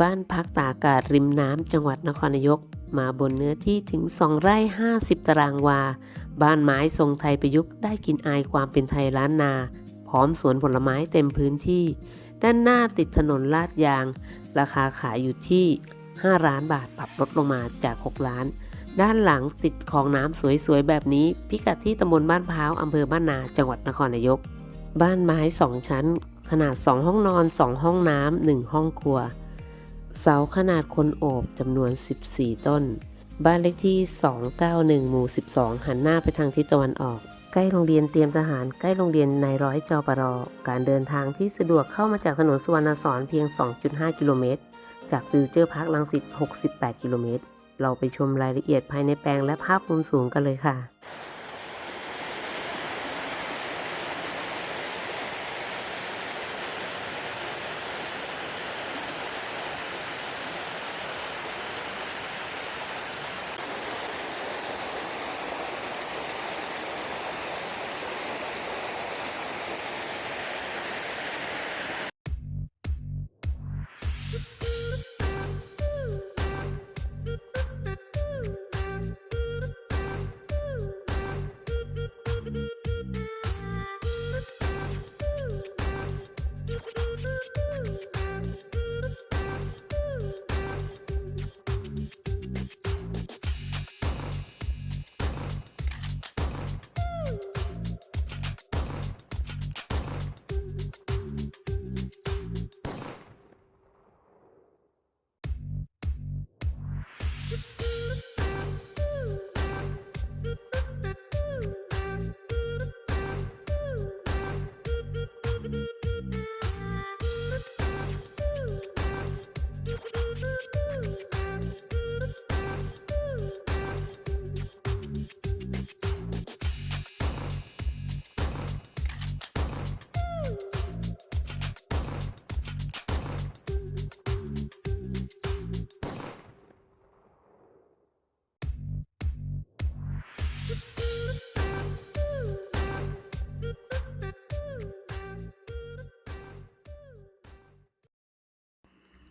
บ้านพักตากอากาศริมน้ำจังหวัดนครนายก มาบนเนื้อที่ถึง 2 ไร่ 50 ตารางวา บ้านไม้ทรงไทยประยุกต์ได้กลินอายความเป็นไทยล้านนา พร้อมสวนผลไม้เต็มพื้นที่ ด้านหน้าติดถนนลาดยาง ราคาขายอยู่ที่ 5 ล้านบาทปรับลดลงมาจาก 6 ล้าน ด้านหลังติดคลองน้ำสวยๆ แบบนี้ พิกัดที่ตำบลบ้านพร้าวอำเภอบ้านนา จังหวัดนครนายก บ้านไม้2ชั้น ขนาด 2 ห้องนอน 2 ห้องน้ำ1ห้องครัว เสาขนาดคนโอบจำนวน 14 ต้น บ้านเลขที่ 291 หมู่ 12 หันหน้าไปทางทิศตะวันออก ใกล้โรงเรียนเตรียมทหาร ใกล้โรงเรียนนายร้อยจอปรอ การเดินทางที่สะดวกเข้ามาจากถนนสุวรรณสอนเพียง 2.5 กิโลเมตร จากฟิวเจอร์พาร์คลังสิต 68 กิโลเมตร เราไปชมรายละเอียดภายในแปลงและภาพมุมสูงกันเลยค่ะ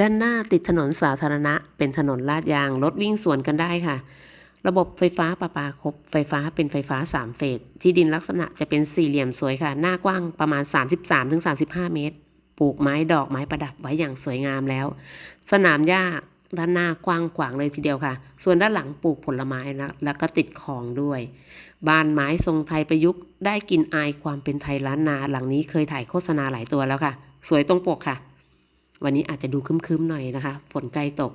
ด้านหน้าติดถนนสาธารณะ เป็นถนนลาดยาง รถวิ่งสวนกันได้ค่ะ ระบบไฟฟ้าประปาครบ ไฟฟ้าเป็นไฟฟ้า 3 เฟส ที่ดินลักษณะจะเป็นสี่เหลี่ยมสวยค่ะ หน้ากว้างประมาณ 33-35 เมตร ปลูกไม้ดอกไม้ประดับไว้อย่างสวยงามแล้ว สนามหญ้า ด้านหน้ากว้างขวางเลยทีเดียวค่ะ ส่วนด้านหลังปลูกผลไม้นะแล้วก็ติดคลองด้วย บ้านไม้ทรงไทยประยุกต์ได้กลินอายความเป็นไทยล้านนา หลังนี้เคยถ่ายโฆษณาหลายตัวแล้วค่ะ สวยตรงปกค่ะ วันนี้อาจจะดูคึ้มๆหน่อยนะคะ ฝนใกล้ตก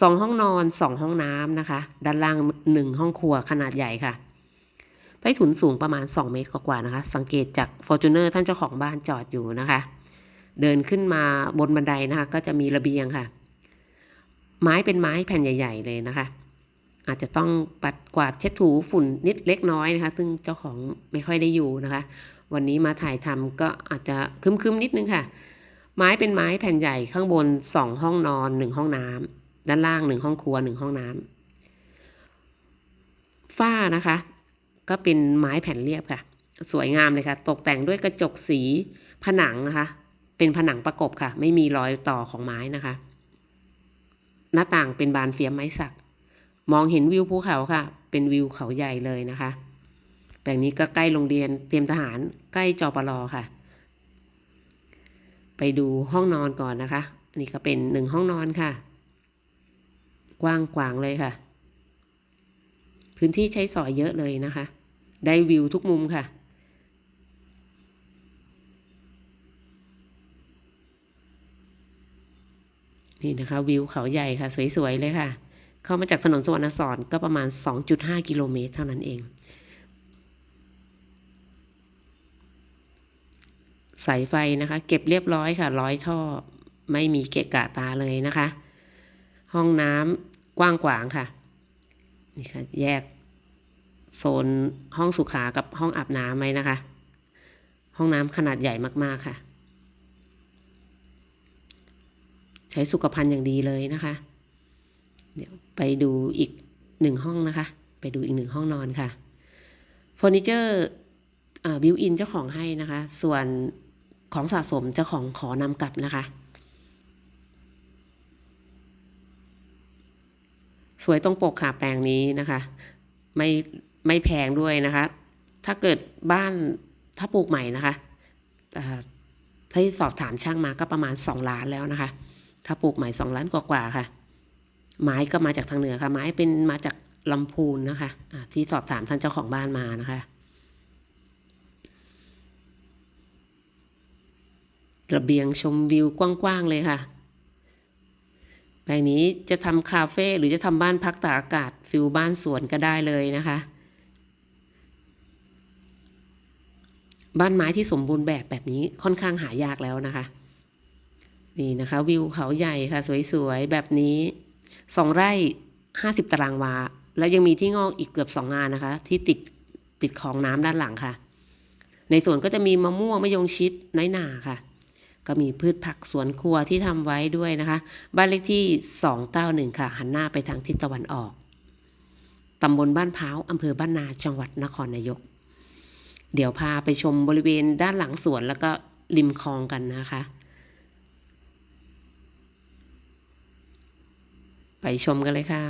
สองห้องนอนสองห้องน้ำนะคะ ด้านล่างหนึ่งห้องครัวขนาดใหญ่ค่ะใต้ถุนสูงประมาณ 2 เมตรกว่าๆนะคะ สังเกตจาก f o r t u n e r ท่านเจ้าของบ้านจอดอยู่นะคะ เดินขึ้นมาบนบันไดนะคะ ก็จะมีระเบียงค่ะ ไม้เป็นไม้แผ่นใหญ่ ๆ เลยนะคะ อาจจะต้องปัดกวาดเช็ดถูฝุ่นนิดเล็กน้อยนะคะ ซึ่งเจ้าของไม่ค่อยได้อยู่นะคะ วันนี้มาถ่ายทำก็อาจจะครึ้มๆนิดนึงค่ะ ไม้เป็นไม้แผ่นใหญ่ข้างบนสองห้องนอนหนึ่งห้องน้ำด้านล่างหนึ่งห้องครัวหนึ่งห้องน้ำฝ้านะคะ ก็เป็นไม้แผ่นเรียบค่ะ สวยงามเลยค่ะ ตกแต่งด้วยกระจกสีผนังนะคะ เป็นผนังประกบค่ะ ไม่มีรอยต่อของไม้นะคะ หน้าต่างเป็นบานเฟียมไม้สัก มองเห็นวิวภูเขาค่ะ เป็นวิวเขาใหญ่เลยนะคะแปลงนี้ก็ใกล้โรงเรียนเตรียมทหารใกล้จอปลอค่ะ ไปดูห้องนอนก่อนนะคะนนี้ก็เป็นหนึ่งห้องนอนค่ะ กว้างขวางเลยค่ะ พื้นที่ใช้สอยเยอะเลยนะคะ ได้วิวทุกมุมค่ะ นี่นะคะวิวเขาใหญ่ค่ะ สวยๆเลยค่ะ เข้ามาจากถนนสวรรณสอนก็ประมาณ 2.5 กิโลเมตรเท่านั้นเอง สายไฟนะคะ เก็บเรียบร้อยค่ะ ร้อยท่อไม่มีเกะกะตาเลยนะคะ ห้องน้ำกว้างขวางค่ะนี่ค่ะ แยกโซนห้องสุขากับห้องอาบน้ำไว้นะคะ ห้องน้ำขนาดใหญ่มากๆค่ะ ใช้สุขภัณฑ์อย่างดีเลยนะคะ เดี๋ยวไปดูอีกหนึ่งห้องนะคะ ไปดูอีกหนึ่งห้องนอนค่ะเฟอร์นิเจอร์บิวอินเจ้าของให้นะคะ ส่วนของสะสมเจ้าของขอนำกลับนะคะ สวยตรงปกค่ะแปลงนี้นะคะ ไม่ไม่แพงด้วยนะคะ ถ้าเกิดบ้านถ้าปลูกใหม่นะคะอ่าสอบถามช่างมาก็ประมาณ 2 ล้านแล้วนะคะ ถ้าปลูกใหม่2ล้านกว่าๆค่ะ ไม้ก็มาจากทางเหนือค่ะ ไม้เป็นมาจากลำพูนนะคะอ่าที่สอบถามท่านเจ้าของบ้านมานะคะ ระเบียงชมวิวกว้างๆเลยค่ะแปลงนี้จะทำคาเฟ่หรือจะทำบ้านพักตากอากาศฟิลบ้านสวนก็ได้เลยนะคะ บ้านไม้ที่สมบูรณ์แบบแบบนี้ค่อนข้างหายากแล้วนะคะ นี่นะคะ วิวเขาใหญ่ค่ะ สวยๆ แบบนี้สองไร่ห้าสิบตารางวา แล้วยังมีที่งอกอีกเกือบสองงานนะคะ ที่ติดติดคลองน้ำด้านหลังค่ะ ในสวนก็จะมีมะม่วงมะยงชิดน้อยหนาค่ะ ก็มีพืชผักสวนครัวที่ทำไว้ด้วยนะคะ บ้านเลขที่291ค่ะ หันหน้าไปทางทิศตะวันออกตำบลบ้านพร้าวอำเภอบ้านนาจังหวัดนครนายก เดี๋ยวพาไปชมบริเวณด้านหลังสวนแล้วก็ริมคลองกันนะคะ ไปชมกันเลยค่ะ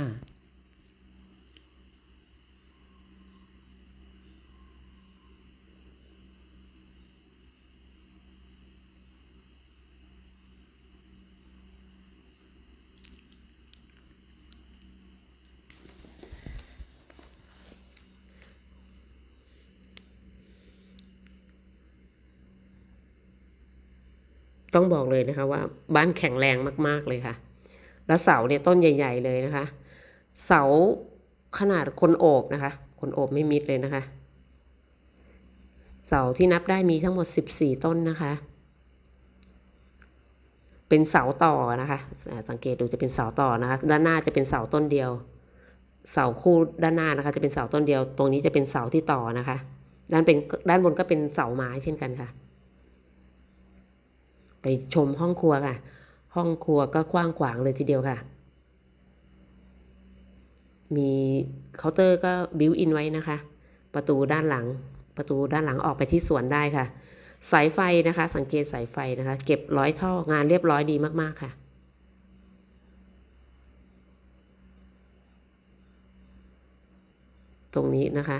ต้องบอกเลยนะคะว่าบ้านแข็งแรงมาก ๆ เลยค่ะ แล้วเสาเนี่ยต้นใหญ่ ๆ เลยนะคะ เสาขนาดคนโอบนะคะ คนโอบไม่มิดเลยนะคะ เสาที่นับได้มีทั้งหมด 14 ต้นนะคะ เป็นเสาต่อนะคะ สังเกตดูจะเป็นเสาต่อนะคะ ด้านหน้าจะเป็นเสาต้นเดียว เสาคู่ด้านหน้านะคะ จะเป็นเสาต้นเดียว ตรงนี้จะเป็นเสาที่ต่อนะคะ ด้านเป็นด้านบนก็เป็นเสาไม้เช่นกันค่ะ ไปชมห้องครัวค่ะ ห้องครัวก็กว้างขวางเลยทีเดียวค่ะ มีเคาน์เตอร์ก็บิวอินไว้นะคะ ประตูด้านหลัง ประตูด้านหลังออกไปที่สวนได้ค่ะ สายไฟนะคะ สังเกตสายไฟนะคะ เก็บร้อยท่องานเรียบร้อยดีมากๆค่ะตรงนี้นะคะ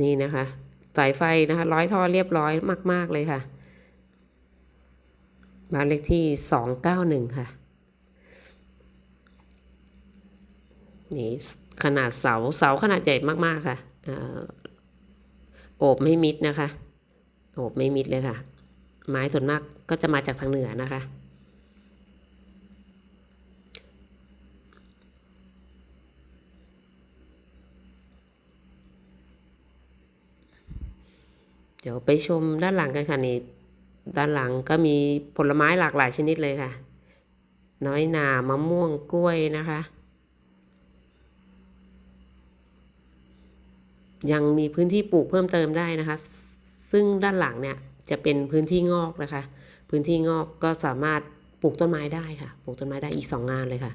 นี่นะคะ สายไฟนะคะ ร้อยท่อเรียบร้อยมาก ๆ เลยค่ะ บ้านเลขที่สองเก้าหนึ่งค่ะ นี่ขนาดเสาเสาขนาดใหญ่มากๆค่ะโอบไม่มิดนะคะ โอบไม่มิดเลยค่ะ ไม้ส่วนมากก็จะมาจากทางเหนือนะคะ เดี๋ยวไปชมด้านหลังกันค่ะนี่ ด้านหลังก็มีผลไม้หลากหลายชนิดเลยค่ะ น้อยหนามะม่วงกล้วยนะคะ ยังมีพื้นที่ปลูกเพิ่มเติมได้นะคะ ซึ่งด้านหลังเนี่ยจะเป็นพื้นที่งอกนะคะ พื้นที่งอกก็สามารถปลูกต้นไม้ได้ค่ะ ปลูกต้นไม้ได้อีกสองงานเลยค่ะ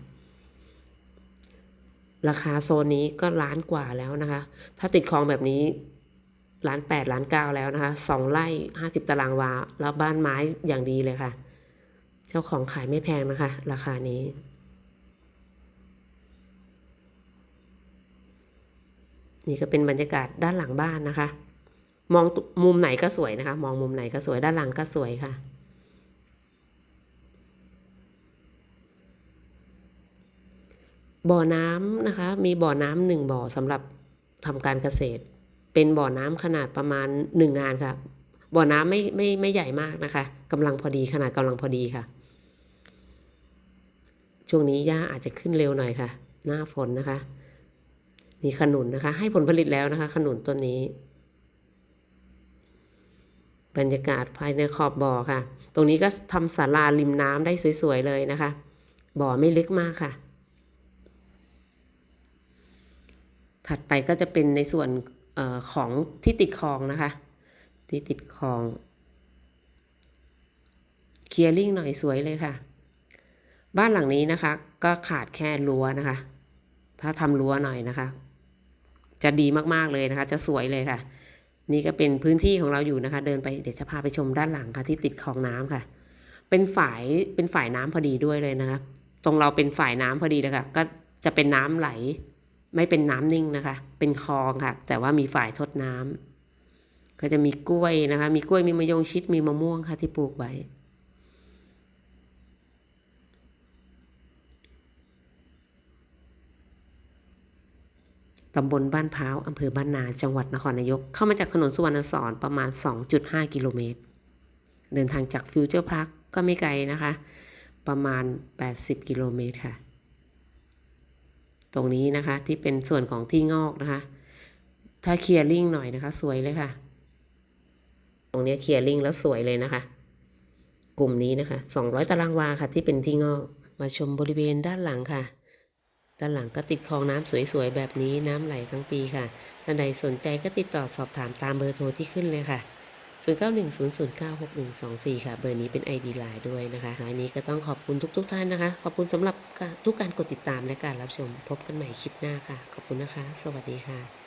ราคาโซนนี้ก็ล้านกว่าแล้วนะคะ ถ้าติดคลองแบบนี้ ล้านแปดล้านเก้าแล้วนะคะสองไร่ห้าสิบตารางวา แล้วบ้านไม้อย่างดีเลยค่ะ เจ้าของขายไม่แพงนะคะ ราคานี้ นี่ก็เป็นบรรยากาศด้านหลังบ้านนะคะ มองมุมไหนก็สวยนะคะ มองมุมไหนก็สวยด้านหลังก็สวยค่ะบ่อน้ำนะคะ มีบ่อน้ำหนึ่งบ่อสำหรับทำการเกษตร เป็นบ่อน้ำขนาดประมาณหนึ่งงานค่ะ บ่อน้ำไม่ไม่ไม่ใหญ่มากนะคะกำลังพอดีขนาดกำลังพอดีค่ะ ช่วงนี้หญ้าอาจจะขึ้นเร็วหน่อยค่ะ หน้าฝนนะคะนี่ขนุนนะคะ ให้ผลผลิตแล้วนะคะ ขนุนต้นนี้ บรรยากาศภายในขอบบ่อค่ะ ตรงนี้ก็ทำศาลาริมน้ำได้สวยๆเลยนะคะ บ่อไม่ลึกมากค่ะ ถัดไปก็จะเป็นในส่วน ออของที่ติดคลองนะคะ ที่ติดคลองเคลียร์ลิงหน่อยสวยเลยค่ะ บ้านหลังนี้นะคะ ก็ขาดแค่รั้วนะคะ ถ้าทำรั้วหน่อยนะคะ จะดีมากๆเลยนะคะ จะสวยเลยค่ะ นี่ก็เป็นพื้นที่ของเราอยู่นะคะ เดินไปเดี๋ยวจะพาไปชมด้านหลังค่ะ ที่ติดคลองน้ำค่ะ เป็นฝ่ายเป็นฝ่ายน้ำพอดีด้วยเลยนะคะ ตรงเราเป็นฝ่ายน้ำพอดีเลยค่ะ ก็จะเป็นน้ำไหล ไม่เป็นน้ำนิ่งนะคะ เป็นคลองค่ะ แต่ว่ามีฝ่ายทดน้ำก็จะมีกล้วยนะคะ มีกล้วยมีมะยงชิดมีมะม่วงค่ะที่ปลูกไว้ตำบลบ้านพร้าวอำเภอบ้านนา จังหวัดนครนายก เข้ามาจากถนนสุวรรณสอนประมาณ 2.5 กิโลเมตร เดินทางจากฟิวเจอร์พาร์คก็ไม่ไกลนะคะ ประมาณ 80 กิโลเมตรค่ะ ตรงนี้นะคะ ที่เป็นส่วนของที่งอกนะคะ ถ้าเคลียร์ลิงหน่อยนะคะ สวยเลยค่ะ ตรงนี้เคลียร์ลิงแล้วสวยเลยนะคะ กลุ่มนี้นะคะ200ตารางวาค่ะ ที่เป็นที่งอกมาชมบริเวณด้านหลังค่ะ ด้านหลังก็ติดคลองน้ำสวยๆแบบนี้น้ำไหลทั้งปีค่ะท่านใดสนใจก็ติดต่อสอบถามตามเบอร์โทรที่ขึ้นเลยค่ะ 0910096124 ค่ะ เบอร์นี้เป็น ID ไลน์ด้วยนะคะท้ายนี้ก็ต้องขอบคุณทุกๆท่านนะคะ ขอบคุณสำหรับทุกการกดติดตามและการรับชม พบกันใหม่คลิปหน้าค่ะ ขอบคุณนะคะ สวัสดีค่ะ